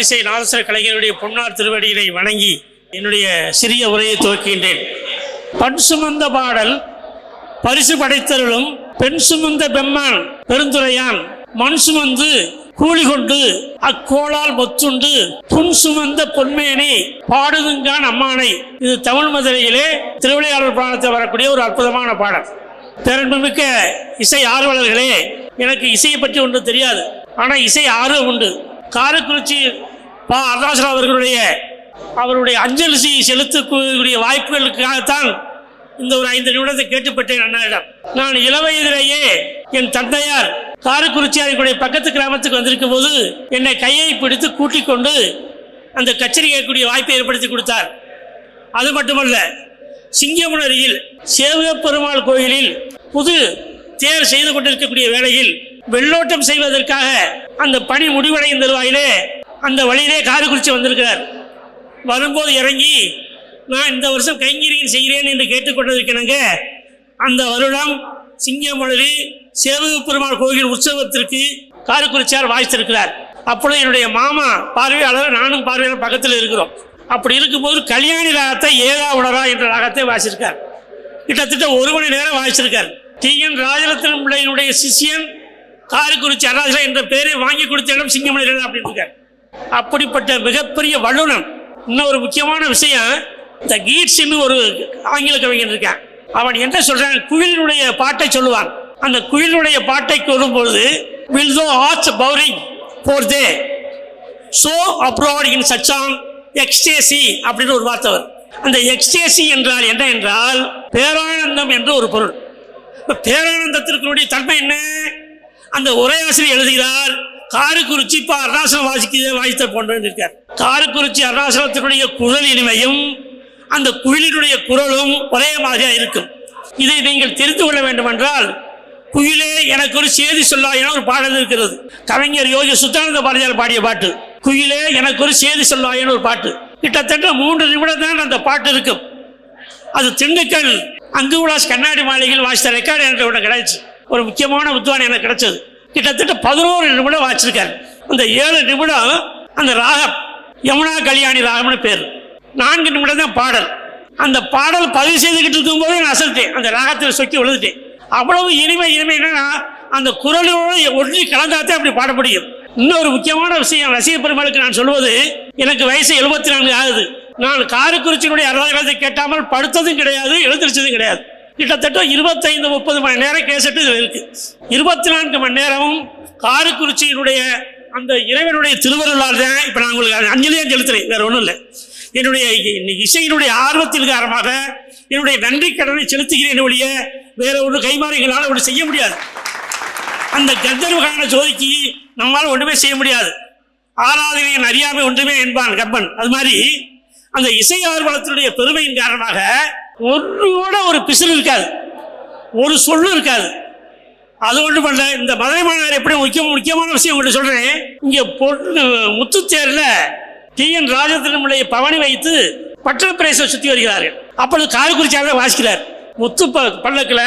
பள்ளிசை நாதஸ்வர கலைஞருடைய பொன்னார் திருவடியினை வணங்கி என்னுடைய சிறிய உரையை துவக்கின்றேன் பண் சுமந்த பாடல் பரிசு படைத்தருளும் பெண் சுமந்த பெம்மான் பெருந்துரையான் மண் சுமந்து கூலி கொண்டு அக்கோளால் மொத்துண்டு புன் சுமந்த பொன்மையனை பாடுதுங்கான் அம்மானை. இது தமிழ் மதுரையிலே திருவிளையாளர் புராணத்தில் வரக்கூடிய ஒரு அற்புதமான பாடல். பெருமைமிக்க இசை ஆர்வலர்களே எனக்கு இசையை பற்றி ஒன்றும் தெரியாது. ஆனால் இசை ஆர்வம் உண்டு. காரக்குறிச்சி பா அருணாசலம் அவர்களுடைய அவருடைய அஞ்சலி செலுத்தக்கூடிய வாய்ப்புகளுக்காகத்தான் இந்த ஒரு ஐந்து நிமிடத்தை கேட்டுப்பட்டேன் அண்ணாவிடம் நான் இளவயதிலேயே என் தந்தையார் காரைக்குறிச்சியாருடைய பக்கத்து கிராமத்துக்கு வந்திருக்கும் போது என்னை கையை பிடித்து கூட்டிக் கொண்டு அந்த கச்சேரி கேட்கக்கூடிய வாய்ப்பை ஏற்படுத்தி கொடுத்தார். அது மட்டுமல்ல சிங்கமுனரியில் சேவகப்பெருமாள் கோயிலில் புது தேர் செய்து கொண்டிருக்கக்கூடிய வேளையில் வெள்ளோட்டம் செய்வதற்காக அந்த பணி முடிவடைந்த தருவாயிலே அந்த வழியிலே காரைக்குறிச்சி வந்திருக்கிறார். வரும்போது இறங்கி நான் இந்த வருஷம் கைங்கரியம் செய்கிறேன் என்று கேட்டுக்கொண்டிருக்கிறேங்க அந்த வருடம் சிங்கமலரி சேவக பெருமாள் கோயில் உற்சவத்திற்கு காரக்குறிச்சியார் வாய்த்திருக்கிறார். அப்பொழுது என்னுடைய மாமா பார்வையாளர் நானும் பார்வையாளர் பக்கத்தில் இருக்கிறோம். அப்படி இருக்கும்போது கல்யாணி ராகத்தை ஏதா உணரா என்ற ராகத்தை வாசிச்சிருக்கார். கிட்டத்தட்ட ஒரு மணி நேரம் வாசிச்சிருக்கார். டி. என். ராஜரத்னம் பிள்ளையினுடைய சிஷியன் காரைக்குறிச்சி அராஜா என்ற பெயரை வாங்கி கொடுத்த இடம் சிங்கமணி அப்படின்னு இருக்கார் அப்படிப்பட்ட மிகப்பெரிய வல்லுநன் இன்னொரு முக்கியமான விஷயம் இந்த கீட்ஸ்னு ஒரு ஆங்கில கவிஞன் இருக்கான் அவன் என்ன சொல்றான்? குயிலுடைய பாட்டை சொல்லுவான். அந்த குயிலுடைய பாட்டை கூறும்பொழுது will thou art pouring forth thy soul abroad in such an ecstasy அப்படின்னு ஒரு வார்த்தை வரும். அந்த எக்ஸ்டேசி என்றால் என்ன என்றால் பேரானந்தம் என்று ஒரு பொருள். இப்ப பேரானந்தத்திற்குடைய தன்மை என்ன? அந்த உரையாசிரியர் எழுதுகிறார் காரைக்குறிச்சி இப்போ அருணாசலம் வாசிக்க வாசித்த போன்று இருக்கார். காரக்குறிச்சி அருணாசலத்தினுடைய குரல் இனிமையும் அந்த குயிலினுடைய குரலும் ஒரே மாதிரியா இருக்கும். இதை நீங்கள் தெரிந்து கொள்ள வேண்டும் என்றால் குயிலே எனக்கு ஒரு செய்தி சொல்லாயின ஒரு பாடல் இருக்கிறது. கவிஞர் யோகி சுத்தானந்த பாரதியார் பாடிய பாட்டு குயிலே எனக்கு ஒரு செய்தி சொல்லாயின ஒரு பாட்டு. கிட்டத்தட்ட மூன்று நிமிடம் தான் அந்த பாட்டு இருக்கும். அது திண்டுக்கல் அங்கு உலாஸ் கண்ணாடி மாளிகையில் வாசித்த ரெக்கார்டு என்ற கிடைச்சு. ஒரு முக்கியமான வித்வான் எனக்கு கிடைச்சது. கிட்டத்தட்ட பதினோரு நிமிடம் வாசிச்சிருக்காரு. அந்த ஏழு நிமிடம் அந்த ராகம் யமுனா கல்யாணி ராகம்னு பேர். நான்கு நிமிடம் தான் பாடல். அந்த பாடல் பதிவு செய்துக்கிட்டு இருக்கும்போது நான் அசல்ட்டேன் அந்த ராகத்தில் சொக்கி விழுந்துட்டேன். அவ்வளவு இனிமை இனிமை என்னன்னா அந்த குரலோடு ஒன்றி கலந்தாத்தே அப்படி பாட முடியும். இன்னொரு முக்கியமான விஷயம் ரசிக பெருமாளுக்கு நான் சொல்வது எனக்கு வயசு எழுபத்தி நான்கு ஆகுது. நான் காரக்குறிச்சியினுடைய அறுபது கேட்டாமல் படுத்ததும் கிடையாது எழுந்திரிச்சதும் கிடையாது. கிட்டத்தட்ட இருபத்தைந்து முப்பது மணி நேரம் கேசட்டு இதில் இருக்கு. இருபத்தி நான்கு மணி நேரமும் காரக்குறிச்சியினுடைய அந்த இறைவனுடைய திருவருளால் தான் இப்போ நான் உங்களுக்கு அஞ்சலியாக செலுத்துறேன் வேற ஒன்றும் இல்லை. என்னுடைய இசையினுடைய ஆர்வத்தின் காரணமாக என்னுடைய நன்றி கடனை செலுத்துகிறேன் ஒழிய வேற ஒரு கைமாறிகளால் ஒன்று செய்ய முடியாது. அந்த கந்தர்வகான ஜோதிக்கு நம்மால் ஒன்றுமே செய்ய முடியாது. ஆராதனையின் அறியாமை ஒன்றுமே என்பான் கப்பன் அது மாதிரி அந்த இசை ஆர்வலத்தினுடைய பெருமையின் காரணமாக ஒன்றோட ஒரு பிசிறு இருக்காது. ஒரு சொல்லு இருக்காது. அது ஒன்றும் பண்ணல. இந்த மதுரை மாநகர் எப்படி முக்கிய முக்கியமான விஷயம் உங்கள்கிட்ட சொல்கிறேன் இங்கே பொண்ணு முத்துத்தேரில் டி. என். ராஜத்திரமுடைய பவனி வைத்து பட்டணப்பிரேச சுற்றி வருகிறார்கள் அப்பொழுது காரைக்குறிச்சியார் வாசிக்கிறார். முத்து ப பல்லக்கில்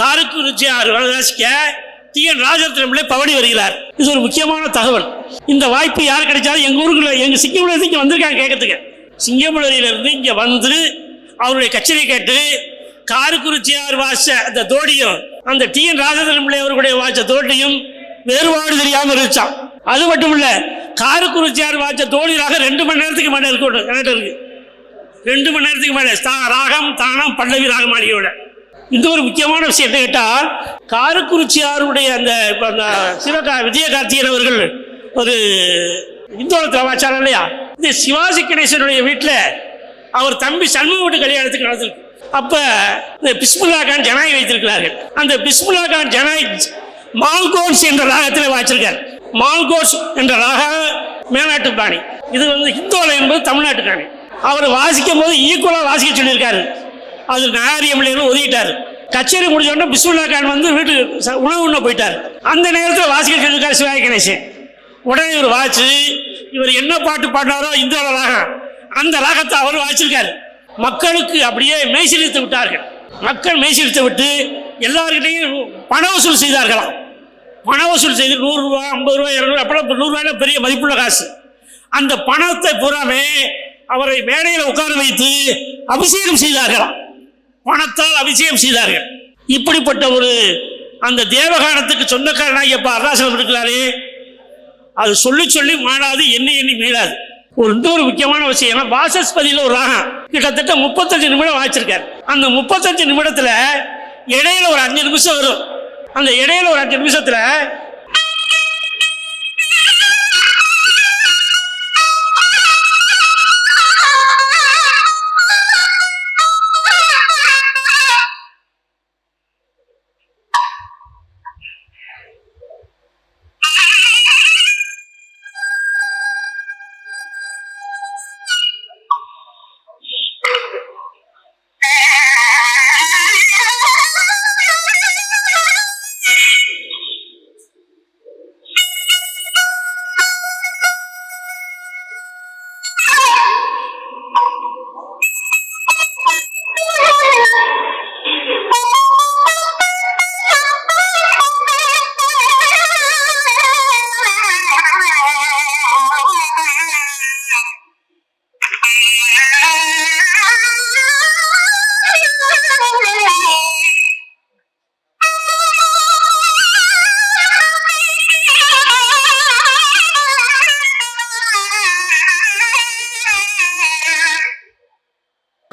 காரைக்குறிச்சியார் வாசிக்க டி. என். ராஜத்திரமுடைய பவனி வருகிறார். இது ஒரு முக்கியமான தகவல். இந்த வாய்ப்பு யார் கிடைச்சாலும் எங்கள் ஊருக்குள்ள எங்கள் சிங்கமுலேருந்து இங்கே வந்திருக்காங்க கேட்கறதுக்கு. சிங்கமுலரியிலிருந்து இங்கே வந்து அவருடைய கச்சேரி கேட்டு காரக்குறிச்சியார் வாச அந்த தோடியும் அந்த டி என் ராஜேந்திரன் பிள்ளை அவர்களுடைய வாச தோட்டியும் வேறுபாடு தெரியாமல் இருந்துச்சான் அது மட்டும் இல்ல காரக்குறிச்சியார் வாச தோடியாக ரெண்டு மணி நேரத்துக்கு மேலே இருக்கு கரெக்டாக இருக்கு? ரெண்டு மணி நேரத்துக்கு மேலே தா- ராகம் தானம் பல்லவி ராகம் ஆகியோட. இந்த ஒரு முக்கியமான விஷயம் என்ன கேட்டால் காரக்குறிச்சியாருடைய அந்த அந்த சிவகா விஜயகார்த்தியன் அவர்கள் ஒரு இந்தோளத்தில் வாச்சாரம் இல்லையா? இந்த சிவாஜி கணேசனுடைய வீட்டில் அவர் தம்பி சண்முகட்டு கல்யாணத்துக்கு நடந்திருக்கு. அப்ப இந்த பிஸ்முல்லா கான் ஜனாய் வைத்திருக்கிறார்கள். அந்த பிஸ்முல்லா கான் ஜனாய் மால்கோட்ஸ் என்ற ராகத்தில் வாச்சிருக்கார் மால்கோஸ் என்ற ராக மேலாட்டு பாணி. இது வந்து ஹிந்தோலம் என்பது தமிழ்நாட்டு காணி அவர் வாசிக்கும் போது ஈக்குவலாக வாசிக்க சொல்லியிருக்காரு. அது நாகரிகம் ஒதுக்கிட்டார். கச்சேரி முடிஞ்சோடனே பிஸ்முல்லா கான் வந்து வீட்டுக்கு ச- உணவு உண்ண போயிட்டார். அந்த நேரத்தில் வாசிக்க சொல்லியிருக்காரு சிவாய கணேசன். உடனே இவர் வாச்சு இவர் என்ன பாட்டு பாடினாரோ இந்த ராகம் அந்த ராகத்தை அவர் வாசிச்சிருக்காரு. மக்களுக்கு அப்படியே மெய்சிலித்து விட்டார்கள். மக்கள் மெய்சிலித்து விட்டு எல்லார்கிட்டையும் பண வசூல் செய்தார்களாம். பண வசூல் செய்து நூறுரூவா ஐம்பது ரூபாய் இரநூறு அப்பெல்லாம் நூறுரூவாயில பெரிய மதிப்புள்ள காசு. அந்த பணத்தை பூராமே அவரை மேடையில் உட்கார வைத்து அபிஷேகம் செய்தார்களாம். பணத்தால் அபிஷேகம் செய்தார்கள். இப்படிப்பட்ட ஒரு அந்த தேவகானத்துக்கு சொந்தக்காரனாக அப்பா அருணாசலம் இருக்கிறாரே. அது சொல்லி சொல்லி மாறாது எண்ணி எண்ணி மீளாது. ஒரு இன்னொரு முக்கியமான விஷயம் வாசஸ்பதியில் ஒரு ராகம் கிட்டத்தட்ட முப்பத்தஞ்சு நிமிடம் வாய்ச்சிருக்காரு அந்த முப்பத்தஞ்சு நிமிடத்துல இடையில ஒரு அஞ்சு நிமிஷம் வரும். அந்த இடையில ஒரு அஞ்சு நிமிஷத்துல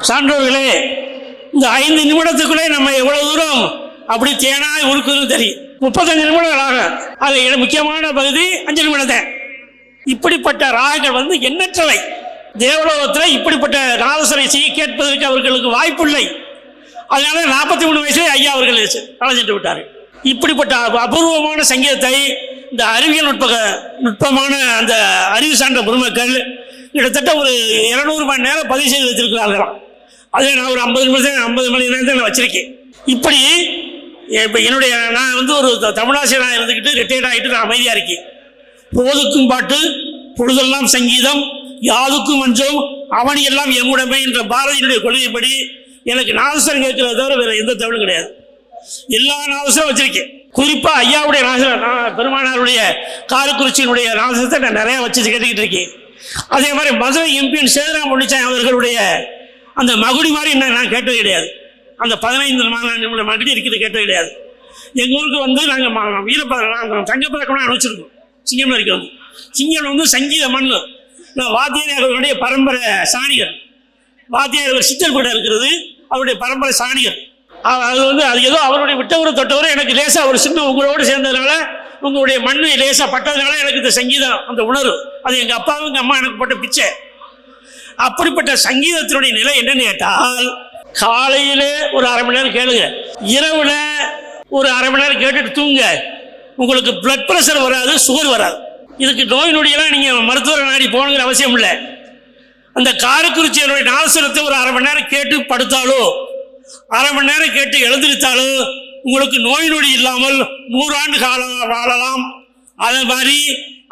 சான்றோர்களே இந்த ஐந்து நிமிடத்துக்குள்ளே நம்ம எவ்வளவு தூரம் அப்படி தேனாய் உருக்குதுன்னு தெரியும். முப்பத்தஞ்சு நிமிடங்கள் ஆகும் அது முக்கியமான பகுதி அஞ்சு நிமிடம் தான் இப்படிப்பட்ட ராகங்கள் வந்து எண்ணற்றவை. தேவலோகத்தில் இப்படிப்பட்ட நாதசரை செய்ய கேட்பதற்கு அவர்களுக்கு வாய்ப்பில்லை. அதனால நாற்பத்தி மூணு வயசுலேயே ஐயா அவர்கள் அழைச்சிட்டு விட்டார். இப்படிப்பட்ட அபூர்வமான சங்கீதத்தை இந்த அறிவியல் நுட்ப நுட்பமான அந்த அறிவு சார்ந்த பெருமக்கள் கிட்டத்தட்ட ஒரு இருநூறு மணி நேரம் பதிவு செய்து வைத்திருக்கிறார்களாம். அதே நான் ஒரு ஐம்பது நிமிஷம் ஐம்பது மணி நேரம் நான் வச்சிருக்கேன். இப்படி இப்போ என்னுடைய நான் வந்து ஒரு தமிழாசிரியராக இருந்துக்கிட்டு ரிட்டையர்ட் ஆகிட்டு நான் அமைதியாக இருக்கேன். போதுக்கும் பாட்டு பொழுதெல்லாம் சங்கீதம் யாதுக்கும் மஞ்சம் அவனி எல்லாம் எம்முடைமை என்ற பாரதியினுடைய கொள்கைப்படி எனக்கு நாதஸ்வரம் கேட்கிறத தவிர வேற எந்த தமிழும் கிடையாது. எல்லா நாதஸ்வரம் வச்சிருக்கேன். குறிப்பாக ஐயாவுடைய நாதஸ்வரம் நான் பெருமானாருடைய காரக்குறிச்சியினுடைய நாதஸ்வரத்தை நான் நிறையா வச்சு கேட்டுக்கிட்டு இருக்கேன். அதே மாதிரி மதுரை எம்பியன் சேதராம் பொன்னிச்சாமி அவர்களுடைய அந்த மகுடி மாதிரி என்ன நான் கேட்டது கிடையாது. அந்த பதினைந்து நிமிட மகுடி இருக்கிறது கேட்டது கிடையாது. எங்கள் ஊருக்கு வந்து நாங்கள் வீரப்பதம் தங்கப்பதக்கம்லாம் அனுப்பிச்சிருக்கோம் சிங்கம் வரைக்கும் சிங்கம் வந்து சங்கீத மண் நான் பரம்பரை சாணிகள். வாத்தியார்கள் சித்தர் கூட இருக்கிறது அவருடைய பரம்பரை சாணிகள். அது வந்து அது ஏதோ அவருடைய விட்டவரை தொட்டவரை எனக்கு லேசாக ஒரு சின்ன உங்களோடு சேர்ந்ததுனால உங்களுடைய மண்ணு லேசாக பட்டதுனால எனக்கு இந்த சங்கீதம் அந்த உணர்வு. அது எங்கள் அப்பாவும் எங்கள் அம்மா எனக்கு போட்ட பிச்சை. அப்படிப்பட்ட சங்கீதத்தினுடைய நிலை என்னன்னு கேட்டால் காலையில ஒரு அரை மணி நேரம் கேளுங்க. இரவுல ஒரு அரை மணி நேரம் கேட்டுட்டு தூங்க. உங்களுக்கு பிளட் ப்ரெஷர் வராது சுகர் வராது. இதுக்கு நோய் நொடியெல்லாம் நீங்கள் மருத்துவரை நாடி போகணுங்கிற அவசியம் இல்லை. அந்த காரக்குறிச்சியனுடைய நாசனத்தை ஒரு அரை மணி நேரம் கேட்டு படுத்தாலோ அரை மணி நேரம் கேட்டு எழுந்திருத்தாலோ உங்களுக்கு நோய் நொடி இல்லாமல் நூறாண்டு காலம் வாழலாம். அதே மாதிரி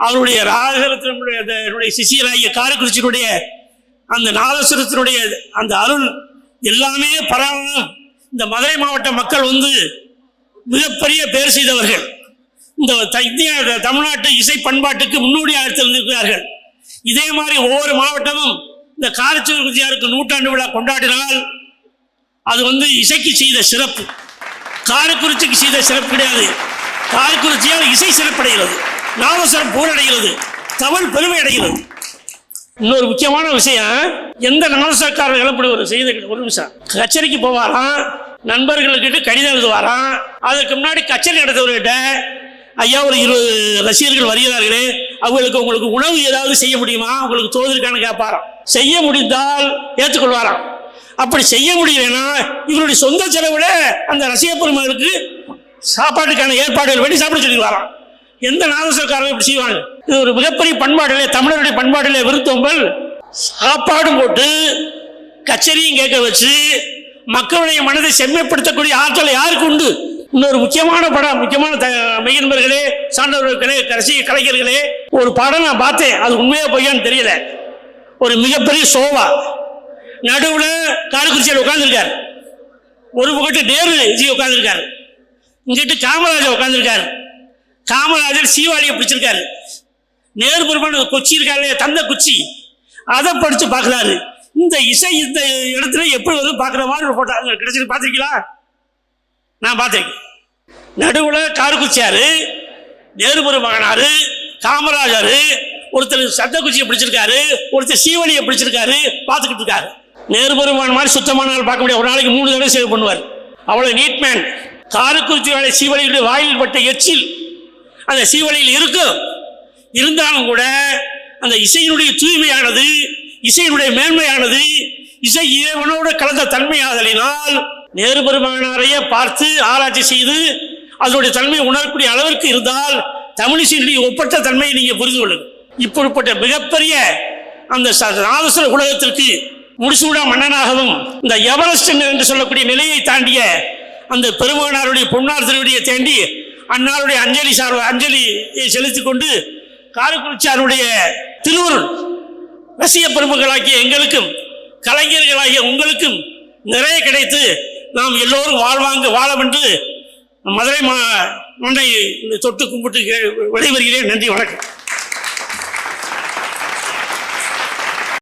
அவருடைய ராகரத்தினுடைய அந்த என்னுடைய காரக்குறிச்சியினுடைய அந்த நாதசுரத்தினுடைய அந்த அருள் எல்லாமே பரவணும் இந்த மதுரை மாவட்ட மக்கள் வந்து மிகப்பெரிய பேர் செய்தவர்கள். இந்த இந்திய தமிழ்நாட்டு இசை பண்பாட்டுக்கு முன்னோடியாக இருந்திருக்கிறார்கள் இதே மாதிரி ஒவ்வொரு மாவட்டமும் இந்த காரச்சூர்குஜியாருக்கு நூற்றாண்டு விழா கொண்டாடினால் அது வந்து இசைக்கு செய்த சிறப்பு. காரக்குறிச்சிக்கு செய்த சிறப்பு கிடையாது. காரக்குறிச்சியால் இசை சிறப்படைகிறது. நாமசரம் பூரடைகிறது தமிழ் பெருமை அடைகிறது. இன்னொரு முக்கியமான விஷயம் எந்த நாமசக்காரர்களும் இப்படி ஒரு செய்த ஒரு நிமிஷம். கச்சேரிக்கு போவாராம் நண்பர்களுக்கிட்ட கடிதம் எழுதுவாராம் அதுக்கு முன்னாடி கச்சேரி நடத்தவர்கிட்ட ஐயா ஒரு இருபது ரசிகர்கள் வருகிறார்களே அவங்களுக்கு உங்களுக்கு உணவு ஏதாவது செய்ய முடியுமா? உங்களுக்கு தோதிருக்கான்னு கேட்பாராம். செய்ய முடிந்தால் ஏற்றுக்கொள்வாராம். அப்படி செய்ய முடியலைன்னா இவருடைய சொந்த செலவில் அந்த ரசிக பெருமகளுக்கு சாப்பாட்டுக்கான ஏற்பாடுகள் பண்ணி சாப்பிட சொல்லிடுவாராம். எந்த நாதசக்காரங்க இப்படி செய்வாங்க? இது ஒரு மிகப்பெரிய பண்பாடுகளே தமிழருடைய பண்பாடுகளே விருத்தோம்பல். சாப்பாடும் போட்டு கச்சேரியும் கேட்க வச்சு மக்களுடைய மனதை செம்மைப்படுத்தக்கூடிய ஆற்றல் யாருக்கு உண்டு? இன்னொரு முக்கியமான படம் முக்கியமான த மெய்யன்பர்களே சான்றவர்களே ரசிக கலைஞர்களே ஒரு படம் நான் பார்த்தேன் அது உண்மையாக பொய்யான்னு தெரியல. ஒரு மிகப்பெரிய சோவா நடுவில் காரக்குறிச்சியில் உட்காந்துருக்கார் ஒரு பக்கத்து நேரு ஜி உட்காந்துருக்கார் இங்கிட்டு காமராஜர் உட்காந்துருக்காரு காமராஜர் சீவாளியை பிடிச்சிருக்காரு. நேர்புறமான கொச்சி இருக்காரு தந்த குச்சி. அதை படித்து பார்க்குறாரு. இந்த இசை இந்த இடத்துல எப்படி வரும் பார்க்குற மாதிரி ஒரு போட்டோ கிடைச்சிட்டு பார்த்துருக்கீங்களா? நான் பார்த்துருக்கேன். நடுவில் காருக்குச்சியார் நேருபுர மகனாரு காமராஜர் ஒருத்தர் சட்டக்குச்சியை பிடிச்சிருக்காரு ஒருத்தர் சீவனியை பிடிச்சிருக்காரு பார்த்துக்கிட்டு இருக்காரு. நேருபுரமான மாதிரி சுத்தமான நாள் பார்க்க முடியாது. ஒரு நாளைக்கு மூணு தடவை சேவ் பண்ணுவார். அவ்வளோ நீட் மேன் காரக்குச்சியோட சீவனியுடைய வாயில் பட்ட எச்சில் அந்த சீவலையில் இருக்கும் இருந்தாலும் கூட அந்த இசையினுடைய தூய்மையானது இசையினுடைய மேன்மையானது இசை இறைவனோடு கலந்த தன்மையாதலினால் நேரு பெருமானாரையே பார்த்து ஆராய்ச்சி செய்து அதனுடைய தன்மையை உணரக்கூடிய அளவிற்கு இருந்தால் தமிழிசையினுடைய ஒப்பற்ற தன்மையை நீங்கள் புரிந்து கொள்ளுங்கள் இப்படிப்பட்ட மிகப்பெரிய அந்த ச- நாதஸ்வர உலகத்திற்கு முடிசூடா மன்னனாகவும் இந்த எவரெஸ்ட் என்று சொல்லக்கூடிய நிலையை தாண்டிய அந்த பெருமகனாருடைய பொன்னார் திருவடியை தாண்டி அந்நாளுடைய அஞ்சலி சார் அஞ்சலியை செலுத்திக் கொண்டு காரைக்குறிச்சியாருடைய திருவருள் ரசிக பெருமக்களாகிய எங்களுக்கும் கலைஞர்களாகிய உங்களுக்கும் நிறைய கிடைத்து நாம் எல்லோரும் வாழ்வாங்க வாழ என்று மதுரை மா மண்ணை தொட்டு கும்பிட்டு கே- விடைபெறுகிறேன். நன்றி வணக்கம்.